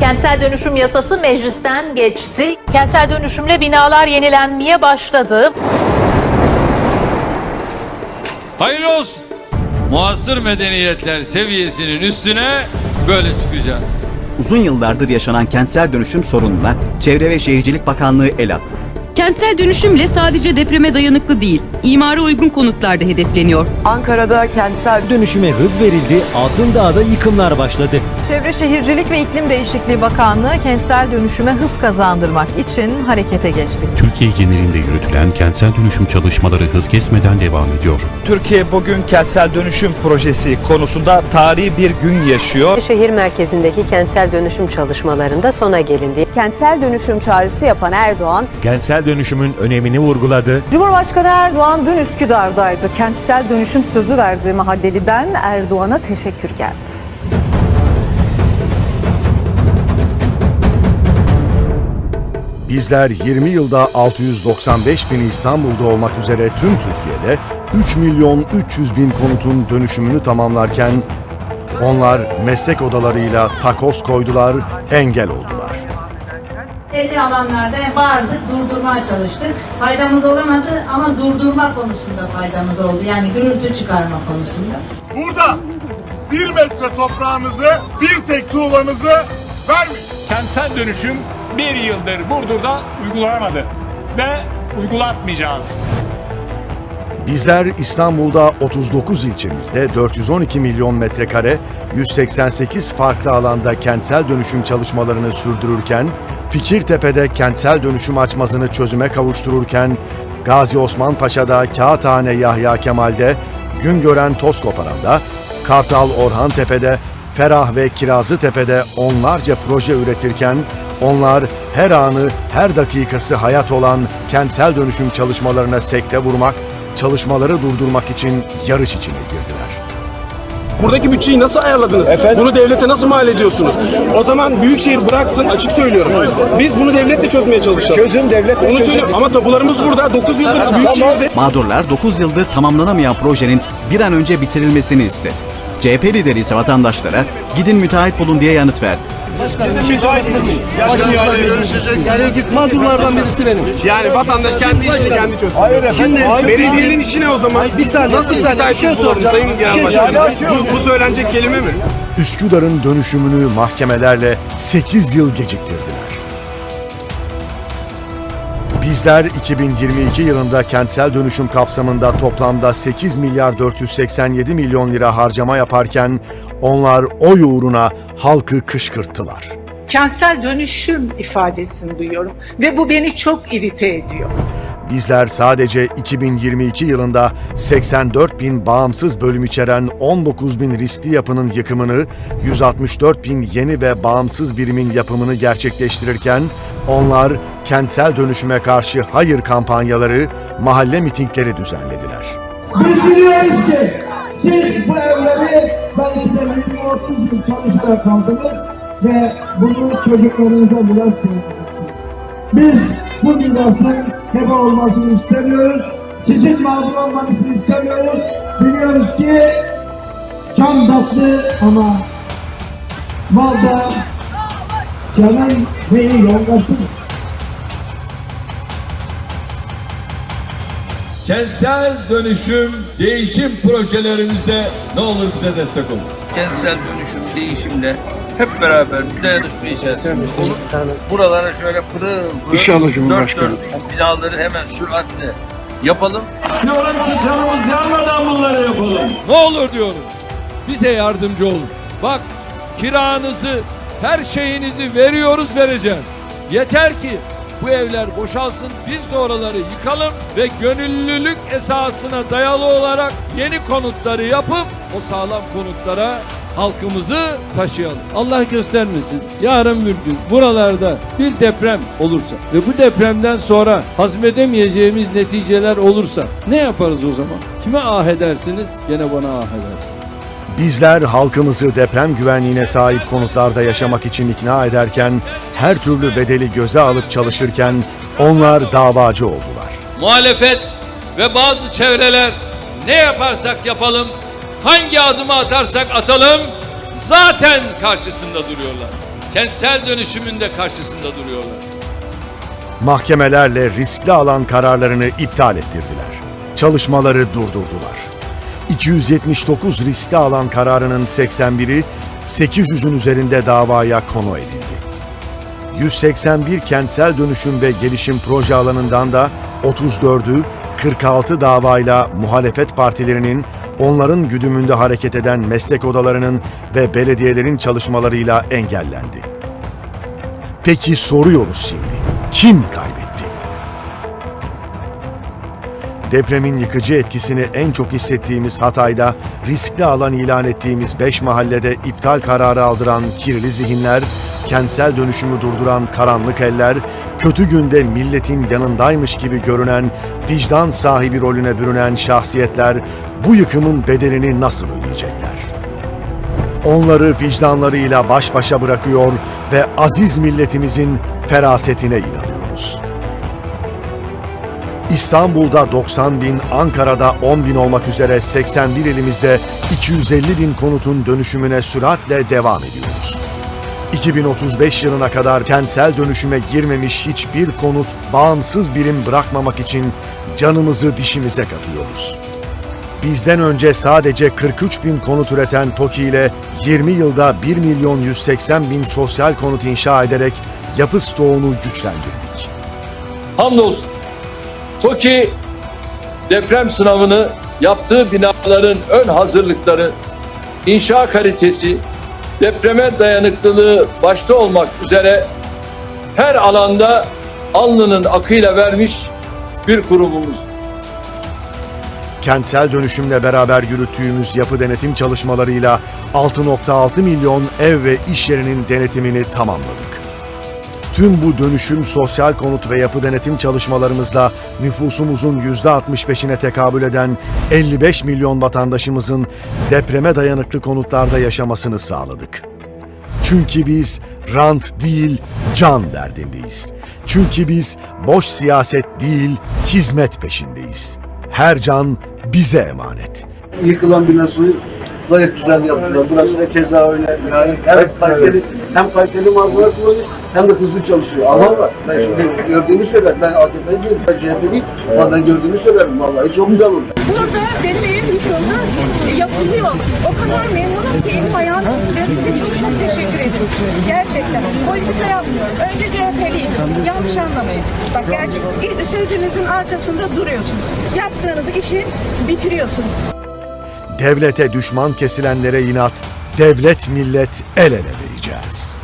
Kentsel dönüşüm yasası meclisten geçti. Kentsel dönüşümle binalar yenilenmeye başladı. Hayırlı olsun. Muasır medeniyetler seviyesinin üstüne böyle çıkacağız. Uzun yıllardır yaşanan kentsel dönüşüm sorununa Çevre ve Şehircilik Bakanlığı el attı. Kentsel dönüşümle sadece depreme dayanıklı değil, imara uygun konutlar da hedefleniyor. Ankara'da kentsel dönüşüme hız verildi, Altındağ'da yıkımlar başladı. Çevre Şehircilik ve İklim Değişikliği Bakanlığı kentsel dönüşüme hız kazandırmak için harekete geçti. Türkiye genelinde yürütülen kentsel dönüşüm çalışmaları hız kesmeden devam ediyor. Türkiye bugün kentsel dönüşüm projesi konusunda tarihi bir gün yaşıyor. Şehir merkezindeki kentsel dönüşüm çalışmalarında sona gelindi. Kentsel dönüşüm çağrısı yapan Erdoğan, Kentsel dönüşümün önemini vurguladı. Cumhurbaşkanı Erdoğan dün Üsküdar'daydı. Kentsel dönüşüm sözü verdiği mahalleliden Erdoğan'a teşekkür geldi. Bizler 20 yılda 695 bin İstanbul'da olmak üzere tüm Türkiye'de 3 milyon 300 bin konutun dönüşümünü tamamlarken onlar meslek odalarıyla takoz koydular, engel oldular. Belli alanlarda bağırdık, durdurmaya çalıştık. Faydamız olamadı ama durdurma konusunda faydamız oldu. Yani gürültü çıkarma konusunda. Burada bir metre toprağınızı, bir tek tuğlanızı vermeyin. Kentsel dönüşüm bir yıldır Burdur'da uygulanamadı ve uygulatmayacağız. Bizler İstanbul'da 39 ilçemizde 412 milyon metrekare, 188 farklı alanda kentsel dönüşüm çalışmalarını sürdürürken, Fikirtepe'de kentsel dönüşüm açmazını çözüme kavuştururken, Gazi Osman Paşa'da Kağıthane Yahya Kemal'de, Güngören Tozkoparan'da, Kartal Orhan Tepe'de, Ferah ve Kirazlı Tepe'de onlarca proje üretirken, onlar her anı, her dakikası hayat olan kentsel dönüşüm çalışmalarına sekte vurmak, çalışmaları durdurmak için yarış içine girdiler. Buradaki bütçeyi nasıl ayarladınız? Bunu devlete nasıl mal ediyorsunuz? O zaman Büyükşehir bıraksın açık söylüyorum. Biz bunu devletle çözmeye çalışalım. Çözüm devlet. Onu söylüyorum ama tapularımız burada. 9 yıldır Büyükşehir'de Mağdurlar 9 yıldır tamamlanamayan projenin bir an önce bitirilmesini istedi. CHP lideri ise vatandaşlara gidin müteahhit bulun diye yanıt verdi. Mağdurlardan birisi benim. Yani vatandaş kendi işini kendi çözsün. Şimdi belediyenin işi ne o zaman? Bir saniye, nasıl bir saniye bir şey soracağım. Sayın Genel Başkanım. Bu, bu söylenecek kelime mi? Üsküdar'ın dönüşümünü mahkemelerle 8 yıl geciktirdiler. Bizler 2022 yılında kentsel dönüşüm kapsamında toplamda 8 milyar 487 milyon lira harcama yaparken onlar oy uğruna halkı kışkırttılar. kentsel dönüşüm ifadesini duyuyorum ve bu beni çok irite ediyor. Bizler sadece 2022 yılında 84 bin bağımsız bölüm içeren 19 bin riskli yapının yıkımını, 164 bin yeni ve bağımsız birimin yapımını gerçekleştirirken, onlar kentsel dönüşüme karşı hayır kampanyaları, mahalle mitingleri düzenlediler. Biz biliyoruz ki siz bu evleri belki de 30 yıl çalışarak aldınız ve bunu çocuklarınıza miras bırakacaksınız. Biz bu mirasın heba olmasını istemiyoruz. Sizin mağdur olmanızı istemiyoruz. Biliyoruz ki can tatlı ama malda canın neyi yolgasız. Kentsel dönüşüm, değişim projelerimizde ne olur bize destek olun. Kentsel dönüşüm değişimle hep beraber bir dayanışma içerisinde olup buralara şöyle pırıl pırıl dört dörtlük binaları hemen süratle yapalım. İstiyorum ki canımız yanmadan bunları yapalım. Ne olur diyorum. Bize yardımcı olun. Bak kiranızı, her şeyinizi veriyoruz vereceğiz. Yeter ki bu evler boşalsın, biz de oraları yıkalım ve gönüllülük esasına dayalı olarak yeni konutları yapıp o sağlam konutlara halkımızı taşıyalım. Allah göstermesin. Yarın bir gün buralarda bir deprem olursa ve bu depremden sonra hazmedemeyeceğimiz neticeler olursa ne yaparız o zaman? Kime ah edersiniz? Gene bana ah edersiniz. Bizler halkımızı deprem güvenliğine sahip konutlarda yaşamak için ikna ederken, her türlü bedeli göze alıp çalışırken onlar davacı oldular. muhalefet ve bazı çevreler ne yaparsak yapalım, hangi adımı atarsak atalım zaten karşısında duruyorlar. kentsel dönüşümün de karşısında duruyorlar. Mahkemelerle riskli alan kararlarını iptal ettirdiler. Çalışmaları durdurdular. 279 riskli alan kararının 81'i 800'ün üzerinde davaya konu edildi. 181 kentsel dönüşüm ve gelişim proje alanından da 34'ü 46 davayla muhalefet partilerinin onların güdümünde hareket eden meslek odalarının ve belediyelerin çalışmalarıyla engellendi. Peki soruyoruz şimdi. Kim kaybetti? Depremin yıkıcı etkisini en çok hissettiğimiz Hatay'da riskli alan ilan ettiğimiz 5 mahallede iptal kararı aldıran kirli zihinler, kentsel dönüşümü durduran karanlık eller, kötü günde milletin yanındaymış gibi görünen, vicdan sahibi rolüne bürünen şahsiyetler bu yıkımın bedelini nasıl ödeyecekler? Onları vicdanlarıyla baş başa bırakıyor ve aziz milletimizin ferasetine inanıyoruz. İstanbul'da 90 bin, Ankara'da 10 bin olmak üzere 81 ilimizde 250 bin konutun dönüşümüne süratle devam ediyoruz. 2035 yılına kadar kentsel dönüşüme girmemiş hiçbir konut bağımsız birim bırakmamak için canımızı dişimize katıyoruz. Bizden önce sadece 43 bin konut üreten TOKİ ile 20 yılda 1 milyon 180 bin sosyal konut inşa ederek yapı stoğunu güçlendirdik. Hamdolsun TOKİ deprem sınavını yaptığı binaların ön hazırlıkları, inşa kalitesi, depreme dayanıklılığı başta olmak üzere her alanda alnının akıyla vermiş bir kurumumuzdur. Kentsel dönüşümle beraber yürüttüğümüz yapı denetim çalışmalarıyla 6.6 milyon ev ve iş yerinin denetimini tamamladık. Tüm bu dönüşüm sosyal konut ve yapı denetim çalışmalarımızla nüfusumuzun %65'ine tekabül eden 55 milyon vatandaşımızın depreme dayanıklı konutlarda yaşamasını sağladık. Çünkü biz rant değil, can derdindeyiz. Çünkü biz boş siyaset değil, hizmet peşindeyiz. Her can bize emanet. Yıkılan binası gayet güzel yaptılar. Burası da keza öyle. Yani hem kaliteli, hem kaliteli malzeme kullanıyor hem de hızlı çalışıyor. Ama bak ben şimdi gördüğümü söylerim. Ben AKP'ye değilim. Ben CHP'liyim. Ama ben gördüğümü söylerim. Vallahi çok güzel oldu. Burada benim evim yıkıldı, yapılıyor. O kadar memnunum ki elim ayağım titriyor. Size çok çok teşekkür ederim. Gerçekten. Politika yapmıyorum. Önce CHP'liydim. Yanlış anlamayın. Bak gerçekten sözünüzün arkasında duruyorsunuz. Yaptığınız işi bitiriyorsunuz. Devlete düşman kesilenlere inat, devlet millet el ele vereceğiz.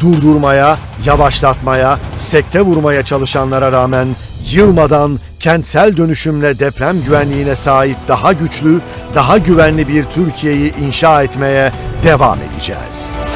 Durdurmaya, yavaşlatmaya, sekte vurmaya çalışanlara rağmen yılmadan kentsel dönüşümle deprem güvenliğine sahip daha güçlü, daha güvenli bir Türkiye'yi inşa etmeye devam edeceğiz.